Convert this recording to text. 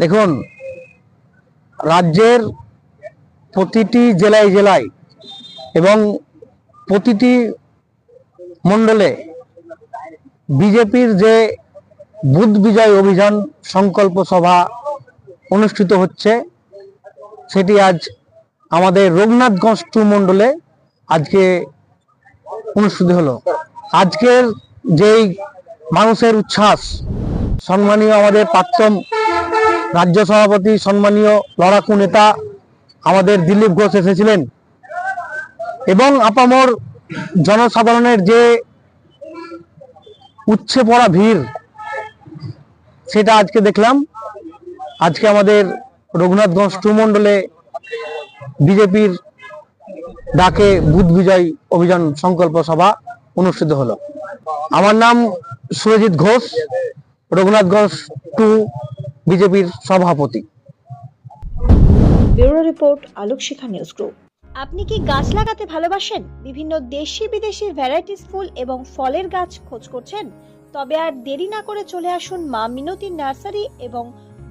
দেখুন, রাজ্যের প্রতিটি জেলায় জেলায় এবং প্রতিটি মণ্ডলে বিজেপির যে বুধ বিজয় অভিযান সংকল্প সভা অনুষ্ঠিত হচ্ছে, সেটি আজ আমাদের রঘুনাথগঞ্জ টু মণ্ডলে আজকে অনুষ্ঠিত হলো। আজকের যেই মানুষের উচ্ছ্বাস, সম্মানীয় আমাদের প্রাক্তন রাজ্য সভাপতি, সম্মানীয় লড়াকু নেতা আমাদের দিলীপ ঘোষ এসেছিলেন এবং আপামর জনসাধারণের যে উচ্ছে পড়া ভিড়, সেটা আজকে দেখলাম। আজকে আমাদের রঘুনাথগঞ্জ টু মণ্ডলে বিজেপির ডাকে বুথ বিজয় অভিযান সংকল্প সভা অনুষ্ঠিত হলো। আমার নাম সুরজিৎ ঘোষ রঘুনাথগঞ্জ টু বিজেপির সভাপতি। Bureau report Alok Shikha news group. আপনি কি গাছ লাগাতে ভালোবাসেন? বিভিন্ন দেশি বিদেশি ভ্যারাইটিস ফুল এবং ফলের গাছ খোঁজ করছেন? তবে আর দেরি না করে চলে আসুন মা মিনতি নার্সারি এবং